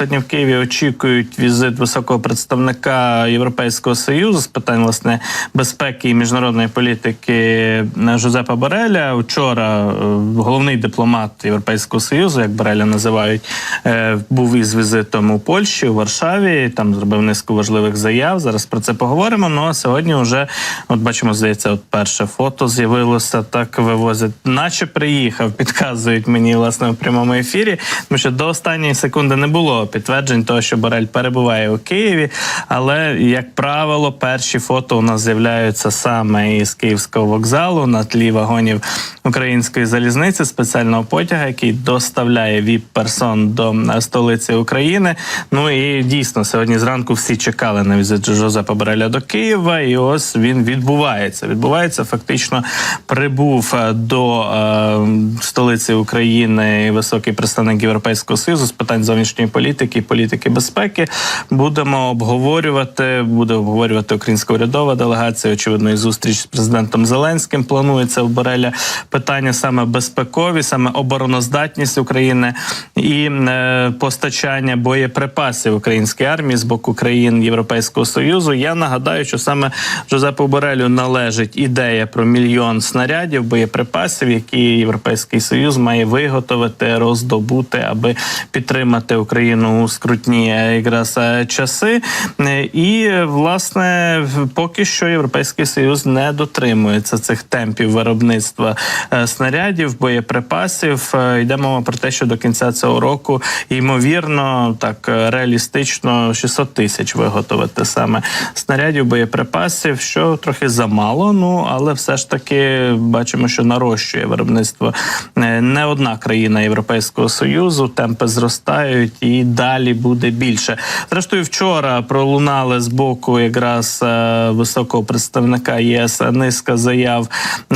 сьогодні в Києві очікують візит високого представника Європейського союзу з питань власне безпеки і міжнародної політики Жозепа Бореля. Вчора е, головний дипломат Європейського союзу, як Бореля називають, е, був із візитом у Польщі у Варшаві. Там зробив низку важливих заяв. Зараз про це поговоримо. Ну а сьогодні вже от бачимо, здається, от перше фото з'явилося. Так вивозять, наче приїхав. Підказують мені власне в прямому ефірі. Тому що до останньої секунди не було підтверджень того, що Борель перебуває у Києві. Але як правило, перші фото у нас з'являються саме із Київського вокзалу на тлі вагонів української залізниці, спеціального потяга, який доставляє віп персон до столиці України. Ну і дійсно сьогодні зранку всі чекали на візит Жозепа Бореля до Києва, і ось він відбувається. Відбувається фактично прибув е, до е, столиці України високий представник Європейського союзу з питань зовнішньої політики і політики безпеки. Будемо обговорювати. Буде обговорювати українська урядова делегація. Очевидно, і зустріч з президентом Зеленським планується в Бореля. Питання саме безпекові, саме обороноздатність України і е, постачання боєприпасів українській армії з боку країн Європейського союзу. Я нагадаю, що саме Жозепу Борелю належить ідея про мільйон снарядів боєприпасів, які Європейський Союз має виготовити, роздобути, аби підтримати Україну у скрутні е, якраз е, часи. Е, І власне поки що Європейський Союз не дотримується цих темпів виробництва е, снарядів, боєприпасів. Йде мова про те, що до кінця цього року ймовірно так реалістично 600 тисяч виготовити саме снарядів, боєприпасів, що трохи замало. Ну але все ж таки бачимо, що нарощує виробництво не одна країна Європейського союзу. Темпи зростають і далі буде більше. Зрештою, вчора пролунали з боку якраз е, високого представника ЄС низка заяв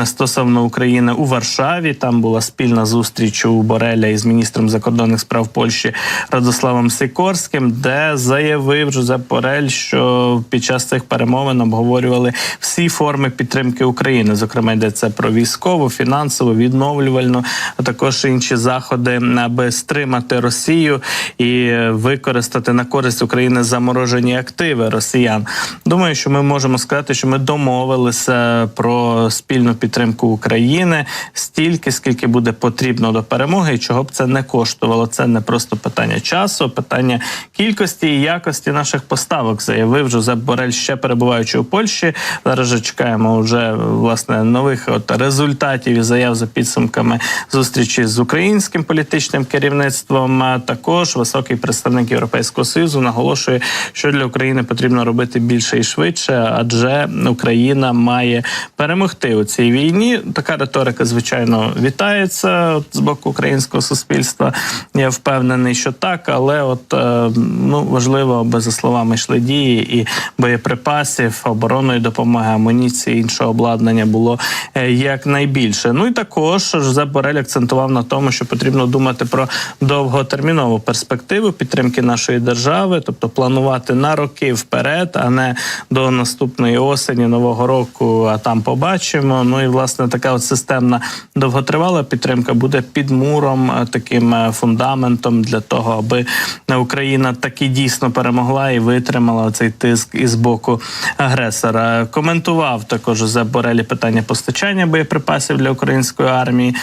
стосовно України у Варшаві. Там була спільна зустріч у Бореля із міністром закордонних справ Польщі Радославом Сікорським, де заявив Жозеп Борель, що під час цих перемовин обговорювали всі форми підтримки України. Зокрема, йдеться про військову, фінансову, відновлювальну, а також інші заходи, аби стримати Росію і використати на користь України заморожені активи росіян. Думаю, що ми можемо сказати, що ми домовилися про спільну підтримку України стільки, скільки буде потрібно до перемоги, і чого б це не коштувало. Це не просто питання часу, питання кількості і якості наших поставок, заявив Жозеп Борель, ще перебуваючи у Польщі. Зараз же чекаємо вже власне нових от результатів і заяв за підсумками зустрічі з українським політичним керівництвом. Також високий представник Європейського союзу наголошує, що для України потрібно робити більше і швидше, адже Україна має перемогти у цій війні. Така риторика, звичайно, вітається з боку українського суспільства. Я впевнений, що так, але от е, ну важливо, аби за словами йшли дії і боєприпасів, оборонної допомоги, амуніції, іншого обладнання було е, якнайбільше. Ну і також Жозеп Борель акцентував на тому, що потрібно думати про довготермінову перспективу підтримки нашої держави, тобто планувати на роки вперед, а не до наступної осені нового року. А там побачимо. Ну і власне така от системна довготривала підтримка буде підмуром, е, таким е, фундаментом для того, аби Україна таки дійсно перемогла і витримала цей тиск із боку агресора. Коментував також за Борелі питання постачання боєприпасів для української армії,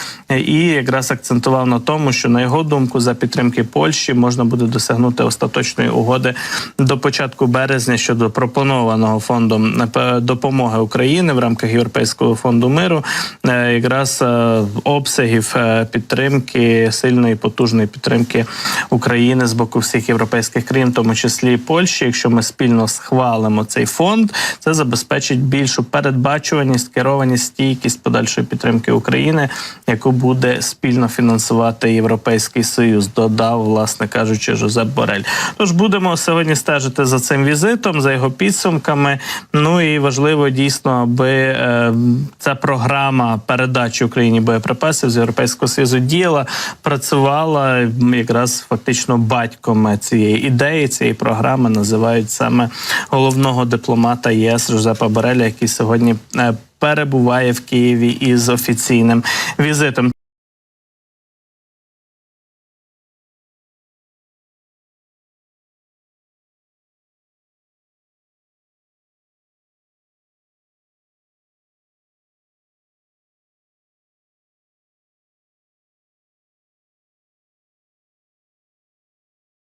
і якраз акцентував на тому, що на його думку, за підтримки Польщі можна буде досягнути остаточної угоди до початку березня щодо пропонованого фондом е, допомоги України в рамках Європейського фонду миру, е, якраз е, обсягів підтримки сильної потужної підтримки України з боку всіх європейських країн, в тому числі Польщі. Якщо ми спільно схвалимо цей фонд, це забезпечить більшу передбачуваність, керованість, стійкість подальшої підтримки України, яку буде спільно фінансувати Європейський Союз. Додав, власне кажучи, Жозеп Борель. Тож будемо сьогодні стежити за цим візитом, за його підсумками. Ну і важливо дійсно, аби е, ця програма передачі Україні боєприпасів з Європейського Союзу діяла, працювала якраз фактично батьком цієї ідеї, цієї програми називають саме головного дипломата ЄС Жозепа Бореля, який сьогодні. е, Перебуває в Києві із офіційним візитом.